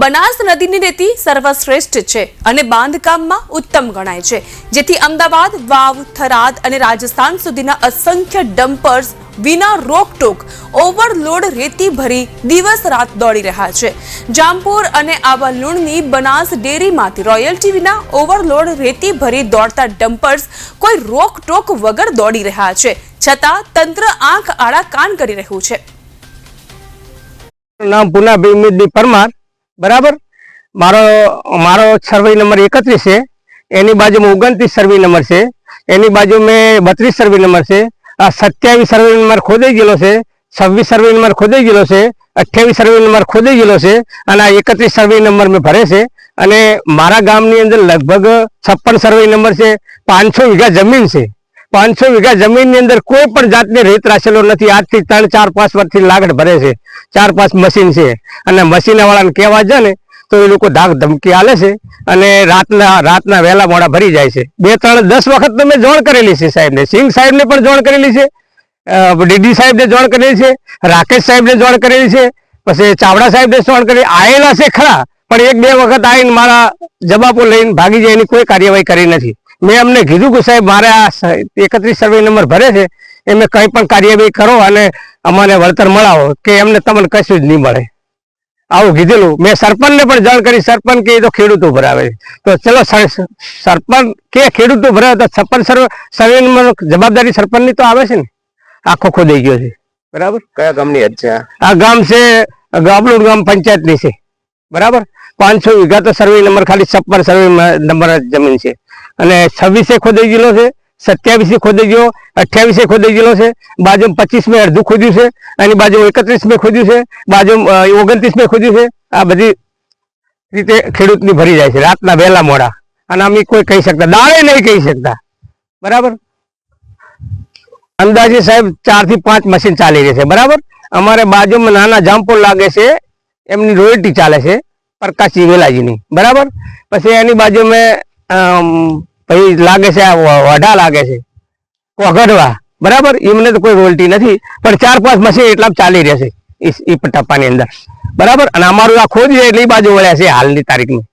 બનાસ નદીની રેતી સર્વશ્રેષ્ઠ છે અને બાંધકામમાં ઉત્તમ ગણાય છે. જેથી અમદાવાદ, વાવ, થરાદ અને રાજસ્થાન સુધીના અસંખ્ય ડમ્પર્સ વિના રોકટોક ઓવરલોડ રેતી ભરી દિવસ રાત દોડી રહ્યા છે. જામપુર અને આવા લુણની બનાસ ડેરીમાંથી રોયલ્ટી વિના ઓવરલોડ રેતી ભરી દોડતા ડમ્પર્સ કોઈ રોકટોક વગર દોડી રહ્યા છે. છતાં તંત્ર આંખ આડા કાન કરી રહ્યું છે. નામ ઉમેદની પરમાર. બરાબર? મારો મારો સર્વે નંબર એકત્રીસ છે. એની બાજુમાં ઓગણત્રીસ સર્વે નંબર છે. એની બાજુ મેં બત્રીસ સર્વે નંબર છે. આ સત્યાવીસ સર્વે નંબર ખોદાઈ ગયેલો છે. છવ્વીસ સર્વે નંબર ખોદાઈ ગયેલો છે. અઠ્યાવીસ સર્વે નંબર ખોદાઈ ગયેલો છે. અને આ એકત્રીસ સર્વે નંબર મેં ભરે છે. અને મારા ગામની અંદર લગભગ છપ્પન સર્વે નંબર છે. પાંચસો વીઘા જમીન છે. પાંચસો વીઘા જમીનની અંદર કોઈ પણ જાતની રેત રાખેલો નથી. આજથી ત્રણ, ચાર, પાંચ વર્ષથી લાગડ ભરે છે. ચાર, પાંચ મશીન છે. અને મશીનવાળાને કહેવા જાય ને તો એ લોકો ધાક ધમકી આલે છે અને રાતના રાતના વહેલા મોડા ભરી જાય છે. બે, ત્રણ, દસ વખત તો મેં જોણ કરેલી છે સાહેબને. સિંહ સાહેબને પણ જોણ કરેલી છે. ડીડી સાહેબને જોણ કરેલી છે. રાકેશ સાહેબને જોણ કરેલી છે. પછી ચાવડા સાહેબને જોણ કરી. આયેલા છે ખરા, પણ એક, બે વખત આવીને મારા જવાબો લઈને ભાગી જાય એની કોઈ કાર્યવાહી કરી નથી. મેં અમને કીધું કે સાહેબ મારે આ એકત્રીસ સર્વે નંબર ભરે છે એમે કંઈ પણ કાર્યવાહી કરો અને અમારે વળતર મળાવો કે એમને તમને કશું જ નહીં મળે. આવું કીધેલું. મેં સરપંચને પણ જાણ કરી સરપંચ કે એ તો ખેડૂતો ભરાવે તો ચલો સર- સરપંચ કે ખેડૂતો ભરાવે તો સરપંચ સર્વે સર્વે નંબર જવાબદારી સરપંચની તો આવે છે ને? આખો ખોદાઈ ગયો છે. બરાબર? કયા ગામની હદ છે આ? ગામ છે ગાબલુડ ગામ પંચાયતની છે. બરાબર? પાંચસો વીઘા તો સર્વે નંબર ખાલી છપ્પન સર્વે નંબર જમીન છે. અને છવ્વીસે ખોદાઈ ગયેલો છે, સત્યાવીસે ખોદાઈ ગયો, અઠ્યાવીસે ખોદાઈ ગયેલો છે બાજુ પચીસ મેં અડધું ખોદ્યું છે, એની બાજુ એકત્રીસ મેં ખોદ્યું છે બાજુ ઓગણત્રીસ મેં ખોદ્યું છે, આ બધી રીતે ખેડૂતની ભરી જાય છે, રાતના વહેલા મોડા. અને અમે કોઈ કહી શકતા દાળે નહીં કહી શકતા. બરાબર? અંદાજે સાહેબ ચારથી પાંચ મશીન ચાલી રહી છે, બરાબર? અમારે બાજુમાં નાના જામપોલ લાગે છે, એમની રોયલ્ટી ચાલે છે, પ્રકાશજી વેલાજીની. બરાબર? પછી એની બાજુમાં પછી લાગે છે વઢા લાગે છે. વઘડવા બરાબર? એમને તો કોઈ વોલ્ટી નથી. પણ ચાર પાંચ મશીન એટલા ચાલી રહેશે. એ ટપ્પાની અંદર. બરાબર? અને અમારું આ છે એટલે બાજુ વળ્યા છે હાલની તારીખમાં.